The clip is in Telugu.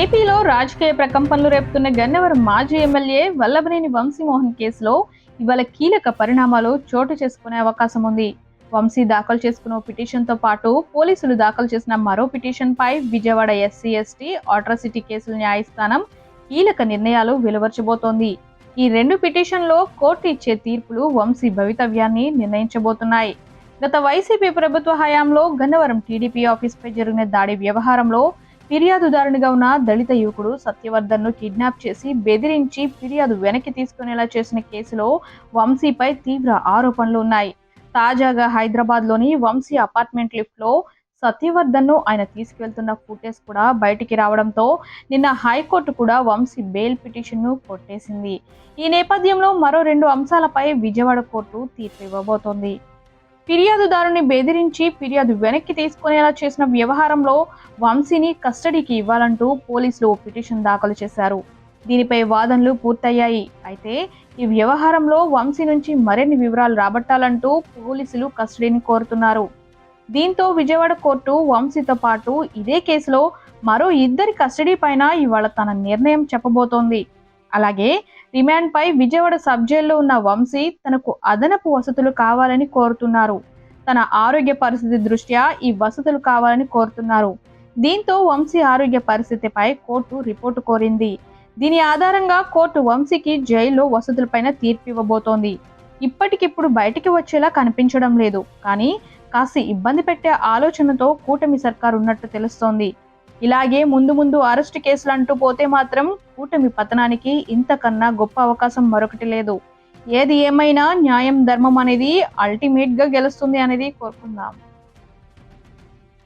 ఏపీలో రాజకీయ ప్రకంపనలు రేపుతున్న గన్నవరం మాజీ ఎమ్మెల్యే వల్లభనేని వంశీమోహన్ కేసులో ఇవాళ కీలక పరిణామాలు చోటు చేసుకునే అవకాశం ఉంది. వంశీ దాఖలు చేసుకున్న పిటిషన్తో పాటు పోలీసులు దాఖలు చేసిన మరో పిటిషన్పై విజయవాడ ఎస్సీ ఎస్టీ ఆట్రాసిటీ కేసుల న్యాయస్థానం కీలక నిర్ణయాలు వెలువరచబోతోంది. ఈ రెండు పిటిషన్లో కోర్టు ఇచ్చే తీర్పులు వంశీ భవితవ్యాన్ని నిర్ణయించబోతున్నాయి. గత వైసీపీ ప్రభుత్వ హయాంలో గన్నవరం టీడీపీ ఆఫీస్పై జరిగిన దాడి వ్యవహారంలో ఫిర్యాదుదారునిగా ఉన్న దళిత యువకుడు సత్యవర్ధన్ను కిడ్నాప్ చేసి బెదిరించి ఫిర్యాదు వెనక్కి తీసుకునేలా చేసిన కేసులో వంశీపై తీవ్ర ఆరోపణలు ఉన్నాయి. తాజాగా హైదరాబాద్లోని వంశీ అపార్ట్మెంట్ లిఫ్ట్లో సత్యవర్ధన్ను ఆయన తీసుకెళ్తున్న ఫుటేజ్ కూడా బయటికి రావడంతో నిన్న హైకోర్టు కూడా వంశీ బెయిల్ పిటిషన్ను కొట్టేసింది. ఈ నేపథ్యంలో మరో రెండు అంశాలపై విజయవాడ కోర్టు తీర్పు ఇవ్వబోతోంది. ఫిర్యాదుదారుని బెదిరించి ఫిర్యాదు వెనక్కి తీసుకునేలా చేసిన వ్యవహారంలో వంశీని కస్టడీకి ఇవ్వాలంటూ పోలీసులు పిటిషన్ దాఖలు చేశారు. దీనిపై వాదనలు పూర్తయ్యాయి. అయితే ఈ వ్యవహారంలో వంశీ నుంచి మరిన్ని వివరాలు రాబట్టాలంటూ పోలీసులు కస్టడీని కోరుతున్నారు. దీంతో విజయవాడ కోర్టు వంశీతో పాటు ఇదే కేసులో మరో ఇద్దరి కస్టడీ పైన ఇవాళ తన నిర్ణయం చెప్పబోతోంది. అలాగే రిమాండ్ పై విజయవాడ సబ్ జైల్లో ఉన్న వంశీ తనకు అదనపు వసతులు కావాలని కోరుతున్నారు. తన ఆరోగ్య పరిస్థితి దృష్ట్యా ఈ వసతులు కావాలని కోరుతున్నారు. దీంతో వంశీ ఆరోగ్య పరిస్థితిపై కోర్టు రిపోర్టు కోరింది. దీని ఆధారంగా కోర్టు వంశీకి జైల్లో వసతులపైన తీర్పు ఇవ్వబోతోంది. ఇప్పటికిప్పుడు బయటికి వచ్చేలా కనిపించడం లేదు. కానీ కాస్త ఇబ్బంది పెట్టే ఆలోచనతో కూటమి సర్కారు ఉన్నట్టు తెలుస్తోంది. ఇలాగే ముందు ముందు అరెస్ట్ కేసులు అంటూ పోతే మాత్రం కూటమి పతనానికి ఇంతకన్నా గొప్ప అవకాశం మరొకటి లేదు. ఏది ఏమైనా న్యాయం ధర్మం అనేది అల్టిమేట్గా గెలుస్తుంది అనేది కోరుకుందాం.